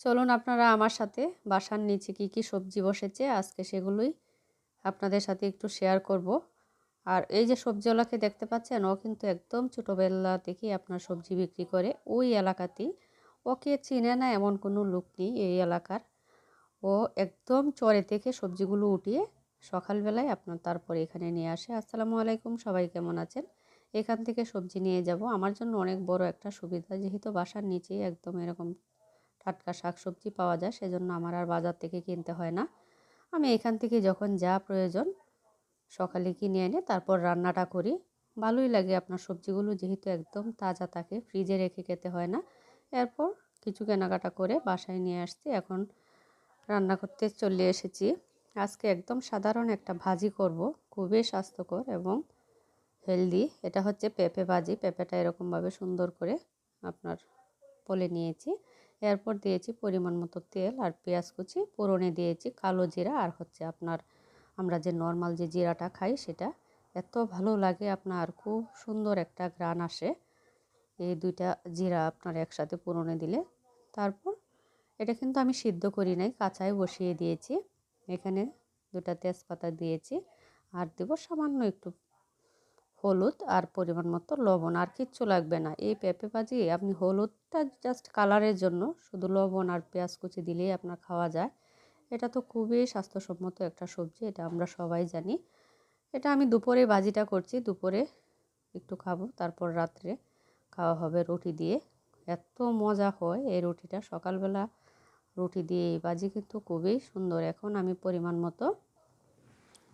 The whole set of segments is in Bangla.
চলুন আপনারা আমার সাথে বাসার নিচে কি কি সবজি বসেছে আজকে সেগুলোই আপনাদের সাথে একটু শেয়ার করব। আর এই যে সবজিওয়ালাকে দেখতে পাচ্ছেন, ও কিন্তু একদম ছোটোবেলা থেকেই আপনার সবজি বিক্রি করে। ওই এলাকাতেই ওকে চিনে না এমন কোনো লোক নেই এই এলাকার। ও একদম চরে থেকে সবজিগুলো উঠিয়ে সকালবেলায় আপনার তারপরে এখানে নিয়ে আসে। আসসালামু আলাইকুম, সবাই কেমন আছেন? এখান থেকে সবজি নিয়ে যাব। আমার জন্য অনেক বড় একটা সুবিধা, যেহেতু বাসার নিচেই একদম এরকম টাটকা শাক সবজি পাওয়া যায়, সেজন্য আমার আর বাজার থেকে কিনতে হয় না। আমি এখান থেকে যখন যা প্রয়োজন সকালে কিনে এনে তারপর রান্নাটা করি। ভালোই লাগে আপনার সবজিগুলো যেহেতু একদম তাজা থাকে, ফ্রিজে রেখে খেতে হয় না। এরপর কিছু কেনাকাটা করে বাসায় নিয়ে আসছি এখন রান্না করতে চলে এসেছি। আজকে একদম সাধারণ একটা ভাজি করব, খুবই স্বাস্থ্যকর এবং হেলদি। এটা হচ্ছে পেঁপে ভাজি, পেঁপেটা এরকমভাবে সুন্দর করে আপনার বলে নিয়েছি। এরপর দিয়েছি পরিমাণ মতো তেল আর পেঁয়াজ কুচি। পুরনে দিয়েছি কালো জিরা আর হচ্ছে আপনার আমরা যে নর্মাল যে জিরাটা খাই সেটা। এত ভালো লাগে আপনার, খুব সুন্দর একটা গ্রান আসে। এই দুইটা জিরা আপনার একসাথে পুরনে দিলে। তারপর এটা কিন্তু আমি সিদ্ধ করি নাই, কাঁচায় বসিয়ে দিয়েছি। এখানে দুটা তেজপাতা দিয়েছি। আর দেবো সামান্য একটু হলুদ আর পরিমাণ মতো লবণ, আর কিচ্ছু লাগবে না। এই পেঁপে ভাজি আপনি হলুদটা জাস্ট কালারের জন্য শুধু লবণ আর পেঁয়াজ কুচি দিলেই আপনার খাওয়া যায়। এটা তো খুবই স্বাস্থ্যসম্মত একটা সবজি, এটা আমরা সবাই জানি। এটা আমি দুপুরে ভাজিটা করছি, দুপুরে একটু খাব, তারপর রাত্রে খাওয়া হবে রুটি দিয়ে। এত মজা হয় এই রুটিটা। সকালবেলা রুটি দিয়ে এই ভাজি কিন্তু খুবই সুন্দর। এখন আমি পরিমাণ মতো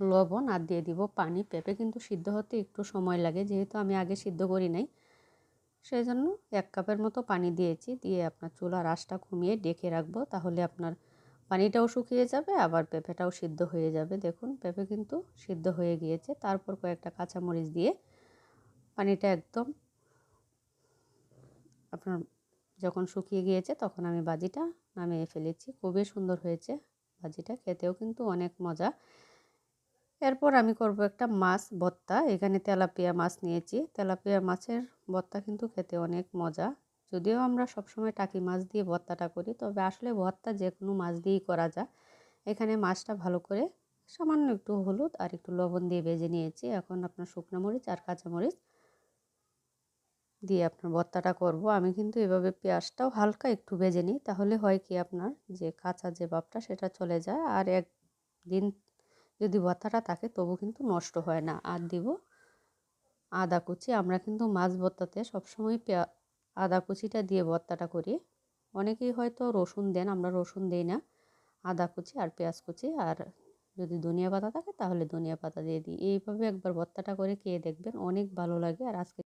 লবণ আর দিয়ে দিব পানি। পেঁপে কিন্তু সিদ্ধ হতে একটু সময় লাগে, যেহেতু আমি আগে সিদ্ধ করি নাই। সেই জন্য এক কাপের মতো পানি দিয়েছি, দিয়ে আপনার চুলার আঁশটা কমিয়ে ডেকে রাখব, তাহলে আপনার পানিটাও শুকিয়ে যাবে, আবার পেঁপেটাও সিদ্ধ হয়ে যাবে। দেখুন, পেঁপে কিন্তু সিদ্ধ হয়ে গিয়েছে। তারপর কয়েকটা কাঁচামরিচ দিয়ে পানিটা একদম আপনার যখন শুকিয়ে গিয়েছে, তখন আমি বাজিটা নামিয়ে ফেলেছি। খুবই সুন্দর হয়েছে ভাজিটা খেতেও কিন্তু অনেক মজা। এরপর আমি করব একটা মাছ ভর্তা। এখানে তেলাপিয়া মাছ নিয়েছি। তেলাপিয়া মাছের ভর্তা কিন্তু খেতে অনেক মজা। যদিও আমরা সবসময় টাকি মাছ দিয়ে ভর্তাটা করি, তবে আসলে ভর্তা যে কোনো মাছ দিয়েই করা যায়। এখানে মাছটা ভালো করে সামান্য একটু হলুদ আর একটু লবণ দিয়ে ভেজে নিয়েছি। এখন আপনার শুকনো মরিচ আর কাঁচামরিচ দিয়ে আপনার ভর্তাটা করব। আমি কিন্তু এভাবে পেঁয়াজটাও হালকা একটু ভেজে নিই, তাহলে হয় কি আপনার যে কাঁচা যে ভাবটা সেটা চলে যায়। আর একদিন যদি ভর্তাটা থাকে তবু কিন্তু নষ্ট হয় না। আর দিব আদা কুচি। আমরা কিন্তু মাছ ভর্তাতে সবসময় আদা কুচিটা দিয়ে ভর্তাটা করি। অনেকেই হয়তো রসুন দেন, আমরা রসুন দিই না। আদা কুচি আর পেঁয়াজ কুচি। আর যদি ধনিয়া পাতা থাকে তাহলে ধনিয়া পাতা দিয়ে দিই। এইভাবে একবার ভর্তাটা করে খেয়ে দেখবেন অনেক ভালো লাগে। আর আজকে